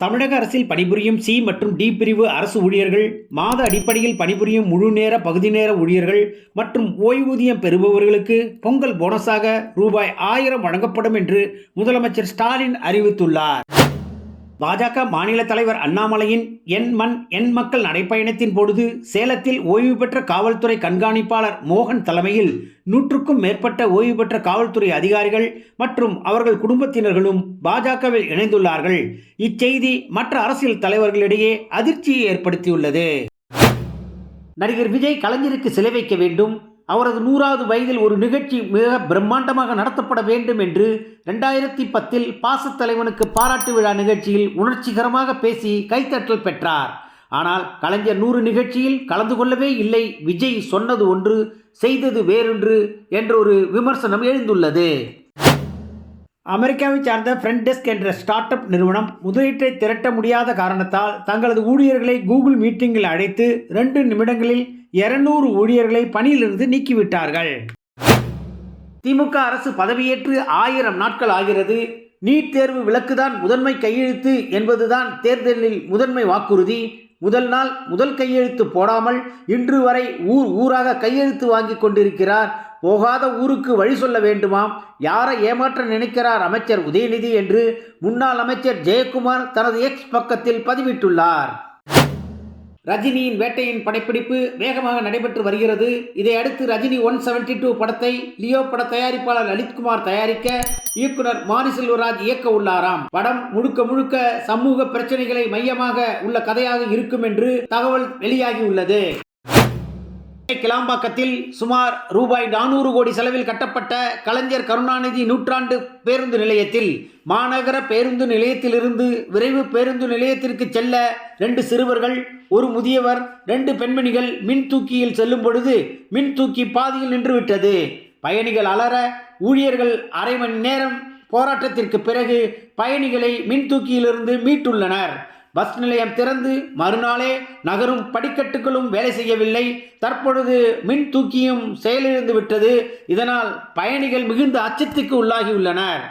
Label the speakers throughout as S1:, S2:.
S1: தமிழக அரசில் பணிபுரியும் சி மற்றும் டி பிரிவு அரசு ஊழியர்கள் மாத அடிப்படையில் பணிபுரியும் முழு நேர பகுதி நேர ஊழியர்கள் மற்றும் ஓய்வூதியம் பெறுபவர்களுக்கு பொங்கல் போனஸாக ரூபாய் ஆயிரம் வழங்கப்படும் என்று முதலமைச்சர் ஸ்டாலின் அறிவித்துள்ளார். பாஜக மாநில தலைவர் அண்ணாமலையின் என் மண் என் மக்கள் நடைப்பயணத்தின் பொழுது சேலத்தில் ஓய்வு பெற்ற காவல்துறை கண்காணிப்பாளர் மோகன் தலைமையில் நூற்றுக்கும் மேற்பட்ட ஓய்வு பெற்ற காவல்துறை அதிகாரிகள் மற்றும் அவர்கள் குடும்பத்தினர்களும் பாஜகவில் இணைந்துள்ளார்கள். இச்செய்தி மற்ற அரசியல் தலைவர்களிடையே அதிர்ச்சியை ஏற்படுத்தியுள்ளது. நடிகர் விஜய் கலைஞருக்கு சிலை வைக்க வேண்டும். அவரது நூறாவது வயதில் ஒரு நிகழ்ச்சி மிக பிரம்மாண்டமாக நடத்தப்பட வேண்டும் என்று ரெண்டாயிரத்தி பத்தில் பாசத்தலைவனுக்கு பாராட்டு விழா நிகழ்ச்சியில் உணர்ச்சிகரமாக பேசி கைத்தட்டல் பெற்றார். ஆனால் கலைஞர் நூறு நிகழ்ச்சியில் கலந்து கொள்ளவே இல்லை. விஜய் சொன்னது ஒன்று செய்தது வேறொன்று என்ற ஒரு விமர்சனம் எழுந்துள்ளது. அமெரிக்காவை சார்ந்த ஃப்ரண்ட் டெஸ்க் என்ற ஸ்டார்ட் அப் நிறுவனம் முதலீட்டை திரட்ட முடியாத காரணத்தால் தங்களது ஊழியர்களை கூகுள் மீட்டிங்கில் அழைத்து ரெண்டு நிமிடங்களில் 200 ஊழியர்களை பணியிலிருந்து நீக்கிவிட்டார்கள். திமுக அரசு பதவியேற்று ஆயிரம் நாட்கள் ஆகிறது. நீட் தேர்வு விலக்குதான் முதன்மை கையெழுத்து என்பதுதான் தேர்தலில் முதன்மை வாக்குறுதி. முதல் நாள் முதல் கையெழுத்து போடாமல் இன்று வரை ஊர் ஊராக கையெழுத்து வாங்கி கொண்டிருக்கிறார். போகாத ஊருக்கு வழி சொல்ல வேண்டுமாம். யாரை ஏமாற்ற நினைக்கிறார் அமைச்சர் உதயநிதி என்று முன்னாள் அமைச்சர் ஜெயக்குமார் தனது எக்ஸ் பக்கத்தில் பதிவிட்டுள்ளார். ரஜினியின் வேட்டையின் படப்பிடிப்பு வேகமாக நடைபெற்று வருகிறது. இதையடுத்து ரஜினி ஒன் செவன்டி டூ படத்தை லியோ பட தயாரிப்பாளர் லலித்குமார் தயாரிக்க இயக்குனர் மாரி செல்வராஜ் இயக்க உள்ளாராம். படம் முழுக்க முழுக்க சமூக பிரச்சனைகளை மையமாக உள்ள கதையாக இருக்கும் என்று தகவல் வெளியாகியுள்ளது கிளாம்பாக்கத்தில் சுமார் ரூபாய் நானூறு கோடி செலவில் கட்டப்பட்ட கலைஞர் கருணாநிதி நூற்றாண்டு பேருந்து நிலையத்தில் மாநகர பேருந்து நிலையத்திலிருந்து விரைவு பேருந்து நிலையத்திற்கு செல்ல ரெண்டு சிறுவர்கள் ஒரு முதியவர் ரெண்டு பெண்மணிகள் மின் தூக்கியில் செல்லும் பொழுது மின் தூக்கி பாதியில் நின்றுவிட்டது பயணிகள் அலற ஊழியர்கள் அரை மணி நேரம் போராட்டத்திற்கு பிறகு பயணிகளை மின் தூக்கியிலிருந்து மீட்டுள்ளனர். பஸ் நிலையம் திறந்து மறுநாளே நகரும் படிக்கட்டுகளும் வேலை செய்யவில்லை. தற்பொழுது மின் தூக்கியும் செயலிழந்து விட்டது. இதனால் பயணிகள் மிகுந்த அச்சத்துக்கு உள்ளாகியுள்ளனர்.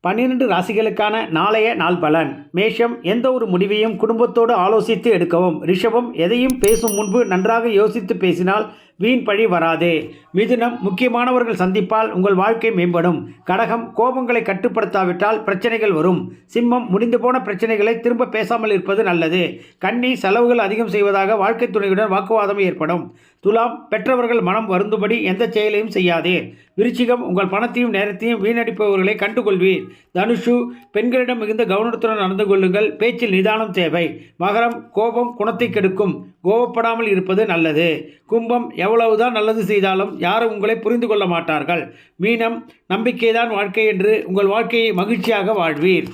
S1: பன்னிரண்டு ராசிகளுக்கான நாளைய நாள் பலன். மேஷம் எந்த ஒரு முடிவையும் குடும்பத்தோடு ஆலோசித்து எடுக்கவும் ரிஷபம் எதையும் பேசும் முன்பு நன்றாக யோசித்து பேசினால் வீண் பழி வராது. மிதுனம் முக்கியமானவர்கள் சந்திப்பால் உங்கள் வாழ்க்கை மேம்படும். கடகம் கோபங்களை கட்டுப்படுத்தாவிட்டால் பிரச்சனைகள் வரும். சிம்மம் முடிந்து போன பிரச்சனைகளை திரும்ப பேசாமல் இருப்பது நல்லது. கன்னி செலவுகள் அதிகம் செய்வதாக வாழ்க்கை துணையுடன் வாக்குவாதம் ஏற்படும். துலாம் பெற்றவர்கள் மனம் வருந்தும்படி எந்த செயலையும் செய்யாதே. விருச்சிகம் உங்கள் பணத்தையும் நேரத்தையும் வீணடிப்பவர்களை கண்டுகொள்வீர். தனுஷு பெண்களிடம் மிகுந்த கவனத்துடன் நடந்து கொள்ளுங்கள். பேச்சில் நிதானம் தேவை. மகரம் கோபம் குணத்தை கெடுக்கும். கோபப்படாமல் இருப்பது நல்லது. கும்பம் எவ்வளவுதான் நல்லது செய்தாலும் யாரும் உங்களை புரிந்து கொள்ள மாட்டார்கள். மீனம் நம்பிக்கைதான் வாழ்க்கை என்று உங்கள் வாழ்க்கையை மகிழ்ச்சியாக வாழ்வீர்.